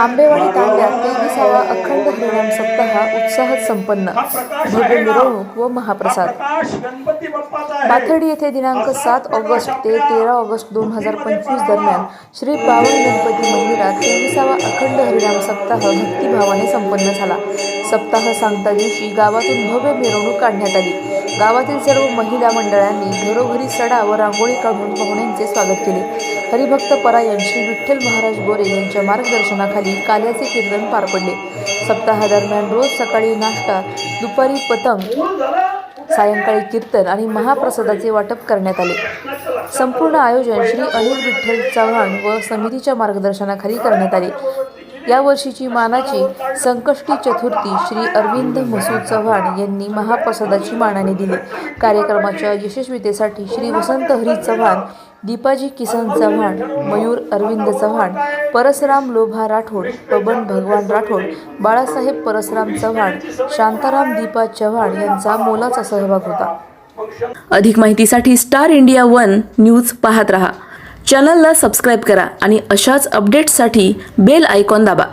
आंबेवाडी तांड्यात तेविसावा अखंड हरिणाम सप्ताह उत्साहात संपन्न. भव्य मिरवणूक व महाप्रसाद. पाथर्डी येथे दिनांक सात ऑगस्ट ते तेरा ऑगस्ट दोन हजार पंचवीस दरम्यान श्री पावन गणपती मंदिरात तेविसावा अखंड हरिणाम सप्ताह भक्तिभावाने संपन्न झाला. सप्ताह सांगता दिवशी गावातून भव्य मिरवणूक काढण्यात आली. गावातील सर्व महिला मंडळांनी घरोघरी सडा व रांगोळी काढून पाहुण्यांचे स्वागत केले. हरिभक्त परायण श्री विठ्ठल महाराज गोरे यांच्या मार्गदर्शनाखाली काल्याचे कीर्तन पार पडले. सप्ताहादरम्यान रोज सकाळी नाश्ता दुपारी पतंग सायंकाळी कीर्तन आणि महाप्रसादाचे वाटप करण्यात आले. संपूर्ण आयोजन श्री अनिल विठ्ठल चव्हाण व समितीच्या मार्गदर्शनाखाली करण्यात आले. या वर्षीची मानाची संकष्टी चतुर्थी श्री अरविंद मसूद चव्हाण यांनी महाप्रसादाची मानाने दिली. कार्यक्रमाच्या यशस्वीतेसाठी श्री वसंत हरी चव्हाण दीपाजी किसन चव्हाण मयूर अरविंद चव्हाण परसराम लोभा राठोड पबन भगवान राठोड बाळासाहेब परसराम चव्हाण शांताराम दीपा चव्हाण यांचा मोलाचा सहभाग होता. अधिक माहितीसाठी स्टार इंडिया वन न्यूज पाहत रहा. चॅनलला सबस्क्राईब करा आणि अशाच अपडेट्ससाठी बेल आयकॉन दाबा.